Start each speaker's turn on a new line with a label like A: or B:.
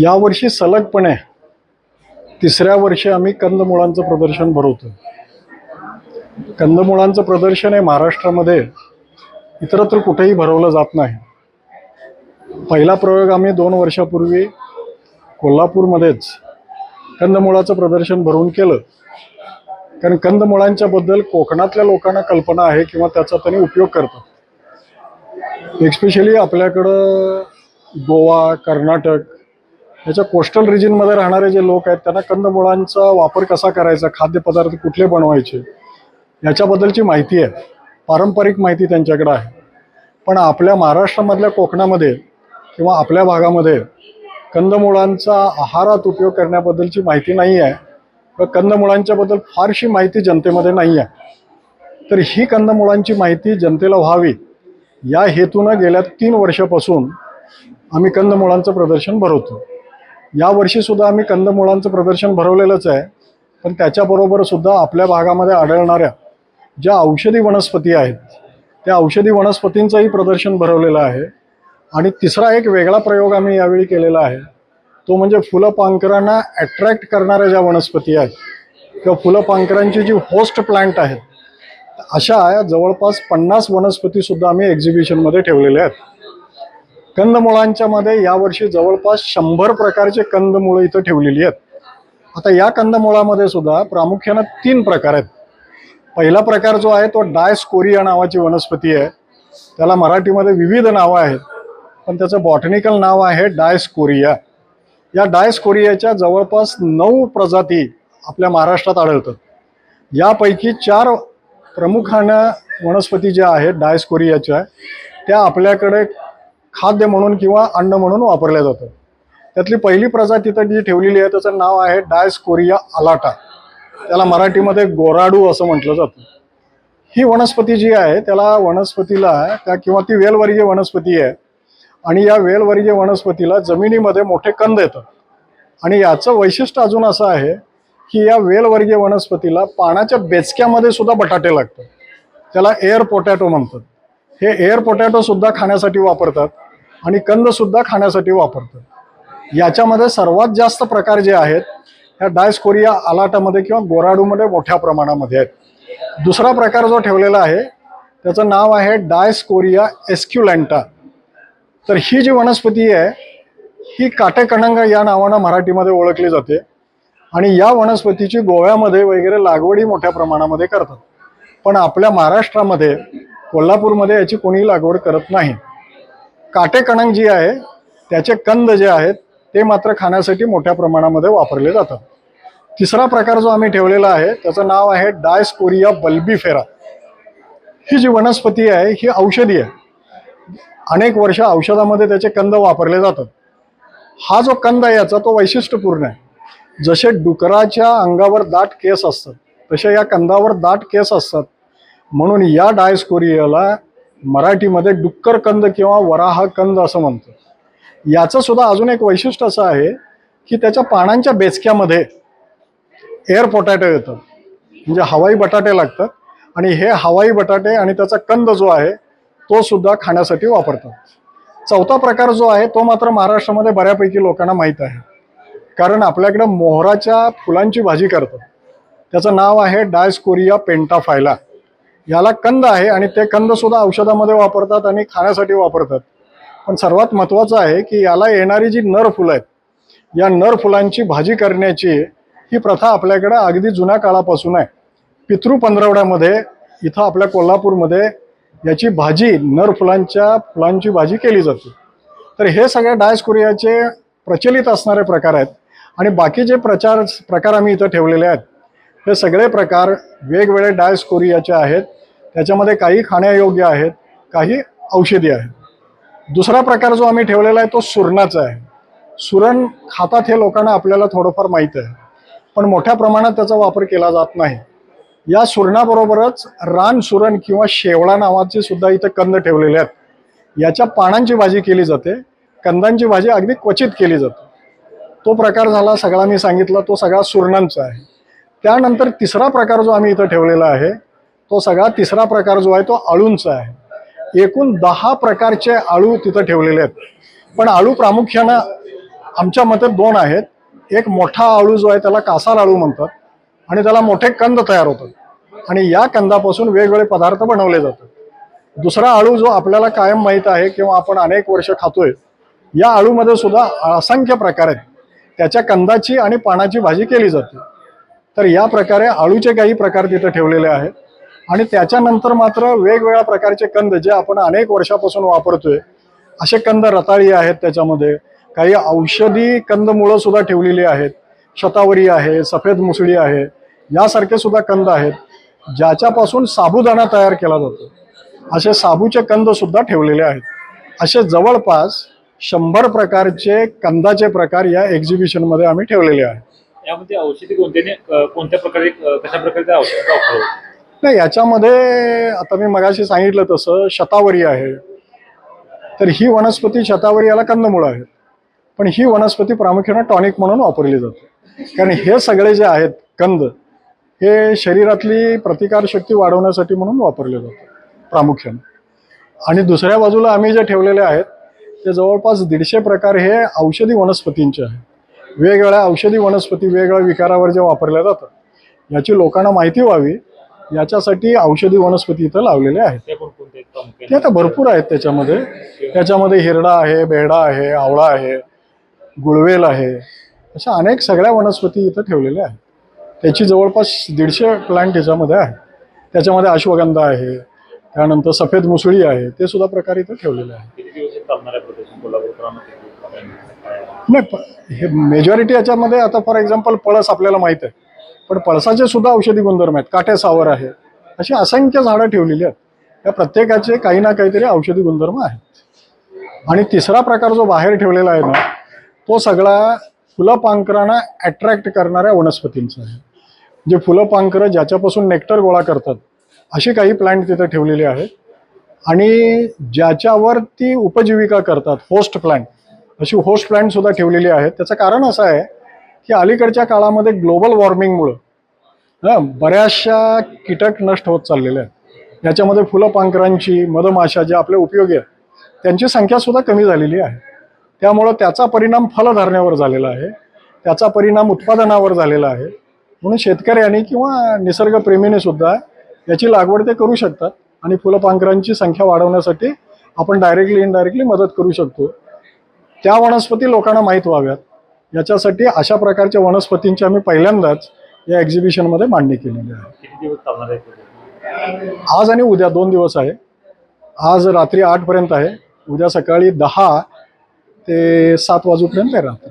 A: यावर्षी सलगपणे तिसऱ्या वर्षी आम्ही कंदमुळांचं प्रदर्शन भरवतो. कंदमुळांचं प्रदर्शन हे महाराष्ट्रामध्ये इतरत्र कुठेही भरवलं जात नाही. पहिला प्रयोग आम्ही दोन वर्षापूर्वी कोल्हापूरमध्येच कंदमुळाचं प्रदर्शन भरवून केलं. कारण कंदमुळांच्याबद्दल कोकणातल्या लोकांना कल्पना आहे किंवा त्याचा त्यांनी उपयोग करतात. एक्स्पेशली आपल्याकडं गोवा कर्नाटक याच्या कोस्टल रिजनमध्ये राहणारे जे लोक आहेत त्यांना कंदमुळांचा वापर कसा करायचा खाद्यपदार्थ कुठले बनवायचे याच्याबद्दलची माहिती आहे. पारंपरिक माहिती त्यांच्याकडे आहे. पण आपल्या महाराष्ट्रामधल्या कोकणामध्ये किंवा आपल्या भागामध्ये कंदमुळांचा आहारात उपयोग करण्याबद्दलची माहिती नाही आहे. व कंदमुळांच्याबद्दल फारशी माहिती जनतेमध्ये नाही आहे. तर ही कंदमुळांची माहिती जनतेला व्हावी या हेतूनं गेल्या तीन वर्षापासून आम्ही कंदमुळांचं प्रदर्शन भरवतो. यावर्षीसुद्धा आम्ही कंदमुळांचं प्रदर्शन भरवलेलंच आहे. पण त्याच्याबरोबर सुद्धा आपल्या भागामध्ये आढळणाऱ्या ज्या औषधी वनस्पती आहेत त्या औषधी वनस्पतींचंही प्रदर्शन भरवलेलं आहे. आणि तिसरा एक वेगळा प्रयोग आम्ही यावेळी केलेला आहे. तो म्हणजे फुलं पांखरांना अट्रॅक्ट करणाऱ्या ज्या वनस्पती आहेत किंवा फुलपांखरांची जी होस्ट प्लांट आहेत अशा जवळपास पन्नास वनस्पतीसुद्धा आम्ही एक्झिबिशनमध्ये ठेवलेल्या आहेत. कंदमुळांच्या मध्ये यावर्षी जवळपास शंभर प्रकारचे कंदमुळं इथं ठेवलेली आहेत. आता या कंदमुळामध्ये सुद्धा प्रामुख्यानं तीन प्रकार आहेत. पहिला प्रकार जो आहे तो डायस्कोरिया नावाची वनस्पती आहे. त्याला मराठीमध्ये विविध नावं आहेत. पण त्याचं बॉटनिकल नाव आहे डायस्कोरिया या डायस्कोरियाच्या जवळपास नऊ प्रजाती आपल्या महाराष्ट्रात आढळतात. यापैकी चार प्रमुखानं वनस्पती ज्या आहेत डायस्कोरियाच्या त्या आपल्याकडे खाद्य म्हणून किंवा अन्न म्हणून वापरल्या जातात. त्यातली पहिली प्रजाती तिथं जी ठेवलेली आहे त्याचं नाव आहे डायस्कोरिया अलाटा. त्याला मराठीमध्ये गोराडू असं म्हटलं जातं. ही वनस्पती जी आहे त्याला वनस्पतीला त्या किंवा ती वेलवर्गीय वनस्पती आहे. आणि या वेलवर्गीय वनस्पतीला जमिनीमध्ये मोठे कंद येतात. आणि याचं वैशिष्ट्य अजून असं आहे की या वेलवर्गीय वनस्पतीला पाण्याच्या बेचक्यामध्ये सुद्धा बटाटे लागतात. त्याला एअर पोटॅटो म्हणतात. हे एअर पोटॅटो सुद्धा खाण्यासाठी वापरतात आणि कंद सुद्धा खाण्यासाठी वापरतात. याच्यामध्ये सर्वात जास्त प्रकार जे आहेत ह्या डायस्कोरिया आलाटामध्ये किंवा गोराडूमध्ये मोठ्या प्रमाणामध्ये आहेत. दुसरा प्रकार जो ठेवलेला आहे त्याचं नाव आहे डायस्कोरिया एस्क्युलँटा. तर ही जी वनस्पती आहे ही काटेकणंग या नावानं मराठीमध्ये ओळखली जाते. आणि या वनस्पतीची गोव्यामध्ये वगैरे लागवडी मोठ्या प्रमाणामध्ये करतात. पण आपल्या महाराष्ट्रामध्ये कोल्हापूरमध्ये याची कोणीही लागवड करत नाही. काटेकणंग जी आहे त्याचे कंद जे आहेत ते मात्र खाण्यासाठी मोठ्या प्रमाणामध्ये वापरले जातात. तिसरा प्रकार जो आम्ही ठेवलेला आहे त्याचं नाव आहे डायस्कोरिया बल्बीफेरा. ही जी वनस्पती आहे ही औषधी आहे. अनेक वर्ष औषधामध्ये त्याचे कंद वापरले जातात. हा जो कंद आहे याचा तो वैशिष्ट्यपूर्ण आहे. जसे डुकराच्या अंगावर दाट केस असतात तसे या कंदावर दाट केस असतात. म्हणून या डायस्कोरियाला मराठीमध्ये डुक्कर कंद किंवा वराह कंद असं म्हणतो याचं सुद्धा अजून एक वैशिष्ट्य असं आहे की त्याच्या पानांच्या बेचक्यामध्ये एअर पोटॅटो येतात म्हणजे हवाई बटाटे लागतात आणि हे हवाई बटाटे आणि त्याचा कंद जो आहे तो सुद्धा खाण्यासाठी वापरतात. चौथा प्रकार जो आहे तो मात्र महाराष्ट्रामध्ये बऱ्यापैकी लोकांना माहीत आहे. कारण आपल्याकडं मोहराच्या फुलांची भाजी करतात. त्याचं नाव आहे डायस्कोरिया पेंटाफायला. याला कंद आहे आणि ते कंद सुद्धा औषधामध्ये वापरतात आणि खाण्यासाठी वापरतात. पण सर्वात महत्त्वाचं आहे की याला येणारी जी नर फुलं आहेत या नर फुलांची भाजी करण्याची ही प्रथा आपल्याकडं अगदी जुन्या काळापासून आहे. पितृ पंधरवड्यामध्ये इथं आपल्या कोल्हापूरमध्ये याची भाजी नर फुलांच्या फुलांची भाजी केली जाते. तर हे सगळ्या डायस्कोरियाचे प्रचलित असणारे प्रकार आहेत. आणि बाकीचे प्रचार प्रकार आम्ही इथं ठेवलेले आहेत हे सगळे प्रकार वेगवेगळे डायस्कोरियाचे आहेत. त्याच्यामध्ये काही खाण्यायोग्य आहेत काही औषधी आहेत. दुसरा प्रकार जो आम्ही ठेवलेला आहे तो सुरणाचा आहे. सुरण खातात हे लोकांना आपल्याला थोडंफार माहीत आहे पण मोठ्या प्रमाणात त्याचा वापर केला जात नाही. या सुरणाबरोबरच रान सुरण किंवा शेवळा नावाचे सुद्धा इथं कंद ठेवलेले आहेत. याच्या पानांची भाजी केली जाते. कंदांची भाजी अगदी क्वचित केली जाते. तो प्रकार झाला सगळा मी सांगितला तो सगळा सुरणांचा आहे. त्यानंतर तिसरा प्रकार जो आम्ही इथं ठेवलेला आहे तो सगळा तिसरा प्रकार जो आहे तो आळूंचा आहे. एकूण दहा प्रकारचे आळू तिथं ठेवलेले आहेत. पण आळू प्रामुख्यानं आमच्या मते दोन आहेत. एक मोठा आळू जो आहे त्याला कासार आळू म्हणतात आणि त्याला मोठे कंद तयार होतात. आणि या कंदापासून वेगवेगळे पदार्थ बनवले जातात. दुसरा आळू जो आपल्याला कायम माहीत आहे किंवा आपण अनेक वर्ष खातोय या आळूमध्ये सुद्धा असंख्य प्रकार आहेत. त्याच्या कंदाची आणि पानाची भाजी केली जाते. तर या प्रकारे आळूचे काही प्रकार तिथं ठेवलेले आहेत. आणि त्याच्यानंतर मात्र वेगवेगळ्या प्रकारचे कंद जे आपण अनेक वर्षापासून वापरतोय असे कंद रताळी आहेत त्याच्यामध्ये. काही औषधी कंदमुळं सुद्धा ठेवलेली आहेत. शतावरी आहे सफेद मुसळी आहे यासारखे सुद्धा कंद आहेत ज्याच्यापासून साबुदाणा तयार केला जातो. असे साबूचे कंद सुद्धा ठेवलेले आहेत. असे जवळपास शंभर प्रकारचे कंदाचे प्रकार या एक्झिबिशनमध्ये आम्ही ठेवलेले आहेत
B: यामध्ये औषधी कोणत्याने अ, कोणत्या प्रकारे कशा प्रकारच्या होतो?
A: नाही याच्यामध्ये आता मी मगाशी सांगितलं तसं शतावरी आहे. तर ही वनस्पती शतावरी याला कंदमुळं आहेत पण ही वनस्पती प्रामुख्याने टॉनिक म्हणून वापरली जाते. कारण हे सगळे जे आहेत कंद हे शरीरातली प्रतिकारशक्ती वाढवण्यासाठी म्हणून वापरले जाते प्रामुख्याने. आणि दुसऱ्या बाजूला आम्ही जे ठेवलेले आहेत ते जवळपास दीडशे प्रकार हे औषधी वनस्पतींचे आहेत. वेगवेगळ्या औषधी वनस्पती वेगवेगळ्या विकारावर जे वापरल्या जातात याची लोकांना माहिती व्हावी. याच्यासाठी औषधी वनस्पती इथं लावलेल्या आहेत. ते आता भरपूर आहेत त्याच्यामध्ये. त्याच्यामध्ये हिरडा आहे बेहडा आहे आवळा आहे गुळवेल आहे अशा अनेक सगळ्या वनस्पती इथं ठेवलेल्या आहेत. त्याची जवळपास दीडशे प्लांट याच्यामध्ये आहे त्याच्यामध्ये अश्वगंधा आहे त्यानंतर सफेद मुसळी आहे ते सुद्धा प्रकार इथं ठेवलेले
B: आहे.
A: नाही हे मेजॉरिटी याच्यामध्ये आता फॉर एक्झाम्पल पळस आपल्याला माहीत आहे. पण पळसाचे सुद्धा औषधी गुणधर्म आहेत. काटे सावर आहे. अशी असंख्य झाडं ठेवलेली आहेत. त्या प्रत्येकाचे काही ना काहीतरी औषधी गुणधर्म आहेत. आणि तिसरा प्रकार जो बाहेर ठेवलेला आहे ना तो सगळा फुलपांखरांना अट्रॅक्ट करणाऱ्या वनस्पतींचा आहे. जे फुलपांखरं ज्याच्यापासून नेक्टर गोळा करतात अशी काही प्लांट तिथे ठेवलेले आहेत. आणि ज्याच्यावर ती उपजीविका करतात होस्ट प्लांट अशी होस्ट प्लांट सुद्धा ठेवलेली आहेत. त्याचं कारण असं आहे की अलीकडच्या काळामध्ये ग्लोबल वॉर्मिंगमुळं हां बऱ्याचशा कीटक नष्ट होत चाललेले आहेत. याच्यामध्ये फुलपांखरांची मधमाशा ज्या आपल्या उपयोगी आहेत त्यांची संख्या सुद्धा कमी झालेली आहे. त्यामुळं त्याचा परिणाम फलधारण्यावर झालेला आहे. त्याचा परिणाम उत्पादनावर झालेला आहे. म्हणून शेतकऱ्यांनी किंवा निसर्गप्रेमीने सुद्धा याची लागवड ते करू शकतात आणि फुलपांखरांची संख्या वाढवण्यासाठी आपण डायरेक्टली इनडायरेक्टली मदत करू शकतो. त्या वनस्पती लोकांना माहीत व्हाव्यात. याच्यासाठी अशा प्रकारच्या वनस्पतींची आम्ही पहिल्यांदाच या एक्झिबिशनमध्ये मांडणी केलेली आहे. आज आणि उद्या दोन दिवस आहे. आज रात्री आठपर्यंत आहे. उद्या सकाळी दहा ते सात वाजूपर्यंत आहे रात्री.